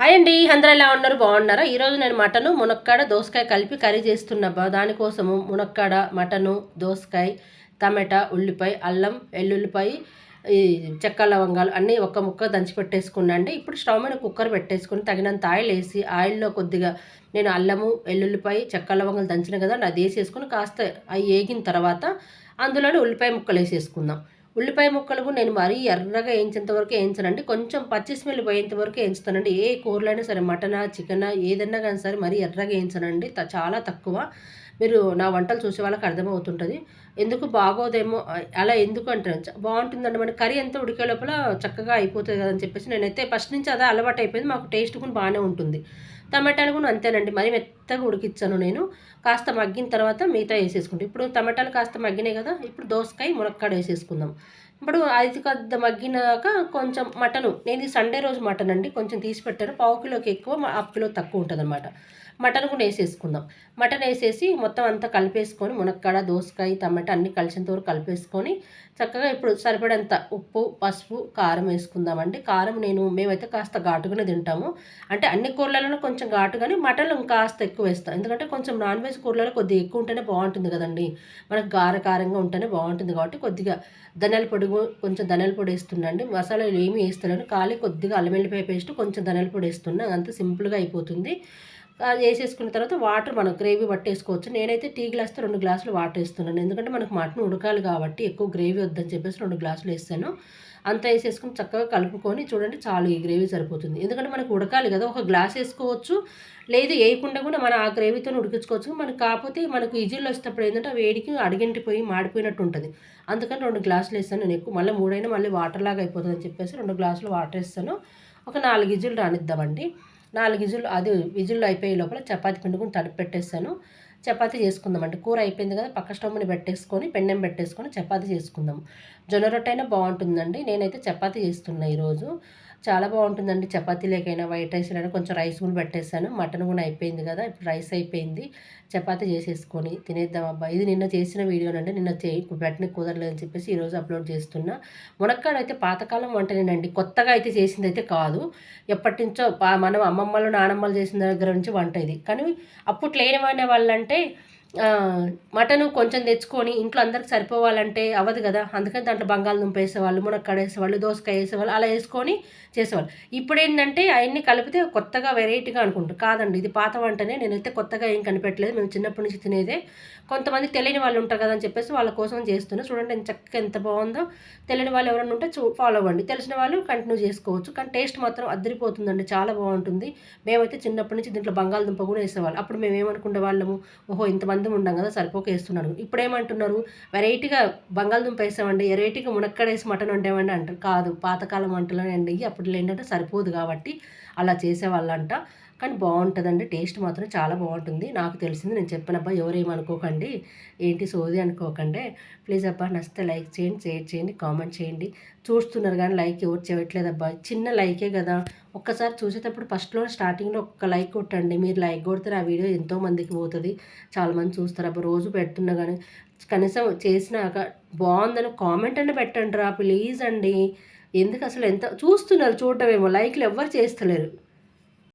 Hi అండి అందరూ ఎలా ఉన్నారు? బాగున్నారా? ఈరోజు నేను మటను మునక్కాడ దోసకాయ కలిపి కర్రీ చేస్తున్నా దానికోసము మునక్కాడ మటను దోసకాయ టమాటా ఉల్లిపాయ అల్లం వెల్లుల్లిపాయ ఈ చెక్క లవంగాలు అన్నీ ఒక ముక్క దంచి పెట్టేసుకున్నాండి ఇప్పుడు స్టవ్ మీద కుక్కర్ పెట్టేసుకుని తగినంత ఆయిల్ వేసి ఆయిల్లో కొద్దిగా నేను అల్లము వెల్లుల్లిపాయ చెక్క లవంగాలు దంచిన కదా అది వేసేసుకుని కాస్త అవి వేగిన తర్వాత అందులోనే ఉల్లిపాయ ముక్కలు వేసేసుకుందాం. ఉల్లిపాయ ముక్కలు నేను మరీ ఎర్రగా వేయించేంత వరకు వేయించనండి. కొంచెం పచ్చి స్మెల్ పోయేంత వరకు వేయించుతానండి ఏ కూరలైనా సరే మటనా చికెనా ఏదన్నా కానీ సరే మరీ ఎర్రగా వేయించనండి. చాలా తక్కువ. మీరు నా వంటలు చూసే వాళ్ళకి అర్థమవుతుంటుంది. ఎందుకు బాగోదేమో అలా ఎందుకు అంటారు. బాగుంటుందండి. మన కర్రీ ఎంత ఉడికే లోపల చక్కగా అయిపోతుంది కదని చెప్పేసి నేనైతే ఫస్ట్ నుంచి అదే అలవాటు అయిపోయింది. మాకు టేస్ట్ కూడా బాగానే ఉంటుంది. టమాటాలు కూడా అంతేనండి. మరి మెత్తగా ఉడికిచ్చాను నేను. కాస్త మగ్గిన తర్వాత మిగతా వేసేసుకుంటాను ఇప్పుడు టమాటాలు కాస్త మగ్గినాయి కదా ఇప్పుడు దోసకాయ మునక్కాడ వేసేసుకుందాం. ఇప్పుడు ఐదు కొద్ద మగ్గినాక కొంచెం మటను. నేను సండే రోజు మటన్ అండి కొంచెం తీసి పెట్టాను. పావు కిలోకి ఎక్కువ హాఫ్ కిలో తక్కువ ఉంటుంది అనమాట మటన్ కూడా వేసేసుకుందాం. మటన్ వేసేసి మొత్తం అంతా కలిపేసుకొని మునక్కాడ దోసకాయ టమాటా అన్నీ కలిసినంత వరకు కలిపేసుకొని చక్కగా ఇప్పుడు సరిపడేంత ఉప్పు పసుపు కారం వేసుకుందామండి. కారం నేను మేమైతే కాస్త ఘాటుగానే తింటాము. అంటే అన్ని కూరలలో కొంచెం ఘాటు కానీ మటన్ కాస్త ఎక్కువ వేస్తాం. ఎందుకంటే కొంచెం నాన్ వెజ్ కూరలలో కొద్దిగా ఎక్కువ ఉంటేనే బాగుంటుంది కదండి. మనకు గార కారంగా ఉంటేనే బాగుంటుంది కాబట్టి కొద్దిగా ధనియాల పొడి కొంచెం ధనియాల పొడి వేస్తున్నాండి మసాలాలు ఏమి వేస్తున్నాను ఖాళీ కొద్దిగా అల్లం వెల్లిపాయ పేస్ట్ కొంచెం ధనియాల పొడి వేస్తున్నా అంత సింపుల్గా అయిపోతుంది. వేసేసుకున్న తర్వాత వాటర్ మనం గ్రేవీ పట్టేసుకోవచ్చు. నేనైతే టీ గ్లాస్తో రెండు గ్లాసులు వాటర్ వేస్తున్నాను. ఎందుకంటే మనకు మటన్ ఉడకాలి కాబట్టి ఎక్కువ గ్రేవీ వద్దని చెప్పేసి రెండు గ్లాసులు వేస్తాను. అంతా వేసేసుకుని చక్కగా కలుపుకొని చూడండి చాలు ఈ గ్రేవీ సరిపోతుంది. ఎందుకంటే మనకు ఉడకాలి కదా ఒక గ్లాస్ వేసుకోవచ్చు. లేదు వేయకుండా కూడా మనం ఆ గ్రేవీతో ఉడికించుకోవచ్చు. మనకు కాకపోతే మనకు ఇజిల్లో వచ్చేటప్పుడు ఏంటంటే వేడికి అడిగింటిపోయి మాడిపోయినట్టు ఉంటుంది. అందుకని రెండు గ్లాసులు వేస్తాను నేను ఎక్కువ. మళ్ళీ మూడైనా మళ్ళీ వాటర్ లాగా అయిపోతుంది అని చెప్పేసి రెండు గ్లాసులు వాటర్ వేస్తాను. ఒక నాలుగు ఇజులు రానిద్దామండి. నాలుగు విజులు అది విజులు అయిపోయే లోపల చపాతి పిండుకుని తడిపి పెట్టేస్తాను. చపాతీ చేసుకుందామండి. కూర అయిపోయింది కదా పక్క స్టవ్ని పెట్టేసుకొని పెండెం పెట్టేసుకొని చపాతీ చేసుకుందాం. జొన్న రొట్టె అయినా బాగుంటుందండి. నేనైతే చపాతీ చేస్తున్నా ఈరోజు. చాలా బాగుంటుందండి. చపాతీలేకైనా వైట్ రైస్ లేదా కొంచెం రైస్ కూడా పెట్టేశాను. మటన్ కూడా అయిపోయింది కదా ఇప్పుడు రైస్ అయిపోయింది. చపాతీ చేసేసుకొని తినేద్దాం అబ్బా. ఇది నిన్న చేసిన వీడియోనండి. నిన్న చేయి పెట్టని కుదరలేదని చెప్పేసి ఈరోజు అప్లోడ్ చేస్తున్నా. మునక్కాడ అయితే పాతకాలం వంటనేనండి. కొత్తగా అయితే చేసింది అయితే కాదు. ఎప్పటి నుంచో మనం అమ్మమ్మలు నానమ్మలు చేసిన దగ్గర నుంచి వంట ఇది. కానీ అప్పుడు లేని వాళ్ళంటే మటను కొంచెం తెచ్చుకొని ఇంట్లో అందరికి సరిపోవాలంటే అవ్వదు కదా. అందుకని దాంట్లో బంగాళదుంప వేసేవాళ్ళు మునక్కాడ వేసేవాళ్ళు దోసకాయ వేసేవాళ్ళు అలా వేసుకొని చేసేవాళ్ళు. ఇప్పుడు ఏంటంటే అవన్నీ కలిపితే కొత్తగా వెరైటీగా అనుకుంటారు. కాదండి ఇది పాత వంటనే. నేనైతే కొత్తగా ఏం కనిపెట్టలేదు. మేము చిన్నప్పటి నుంచి తినేదే. కొంతమంది తెలియని వాళ్ళు ఉంటారు కదా అని చెప్పేసి వాళ్ళ కోసం చేస్తున్నాను చూడండి ఎంత చక్కగా ఎంత బాగుందో. తెలియని వాళ్ళు ఎవరైనా ఉంటే చూ ఫాలో అవ్వండి. తెలిసిన వాళ్ళు కంటిన్యూ చేసుకోవచ్చు. కానీ టేస్ట్ మాత్రం అద్దరిపోతుందండి చాలా బాగుంటుంది. మేమైతే చిన్నప్పటి నుంచి దీంట్లో బంగాళదుంప కూడా వేసేవాళ్ళు. అప్పుడు మేము ఏమనుకునే వాళ్ళము ఓహో ఇంతమంది మంది ఉండం కదా సరిపోక వేస్తున్నాడు. ఇప్పుడు ఏమంటున్నారు వెరైటీగా బంగాళదుంప వేసామండి వెరైటీగా మునక్కడేసి మటన్ వండేవండి అంటారు కాదు పాతకాలం వంటలు అండి అప్పుడు ఏంటంటే సరిపోదు కాబట్టి అలా చేసేవాళ్ళంట. కానీ బాగుంటుందండి. టేస్ట్ మాత్రం చాలా బాగుంటుంది. నాకు తెలిసింది నేను చెప్పినబ్బా ఎవరేమనుకోకండి ఏంటి సోది అనుకోకండి ప్లీజ్ అబ్బా నచ్చితే లైక్ చేయండి షేర్ చేయండి కామెంట్ చేయండి. చూస్తున్నారు కానీ లైక్ ఎవరు చేయట్లేదబ్బా చిన్న లైకే కదా. ఒక్కసారి చూసేటప్పుడు ఫస్ట్లో స్టార్టింగ్లో ఒక్క లైక్ కొట్టండి. మీరు లైక్ కొడితే ఆ వీడియో ఎంతో మందికి పోతుంది. చాలామంది చూస్తారు. అబ్బా రోజు పెడుతున్నా కానీ కనీసం చేసినాక బాగుందని కామెంట్ అని పెట్టండి రా ప్లీజ్ అండి. ఎందుకు అసలు ఎంత చూస్తున్నారు చూడటమేమో. లైక్లు ఎవ్వరు చేస్తలేరు.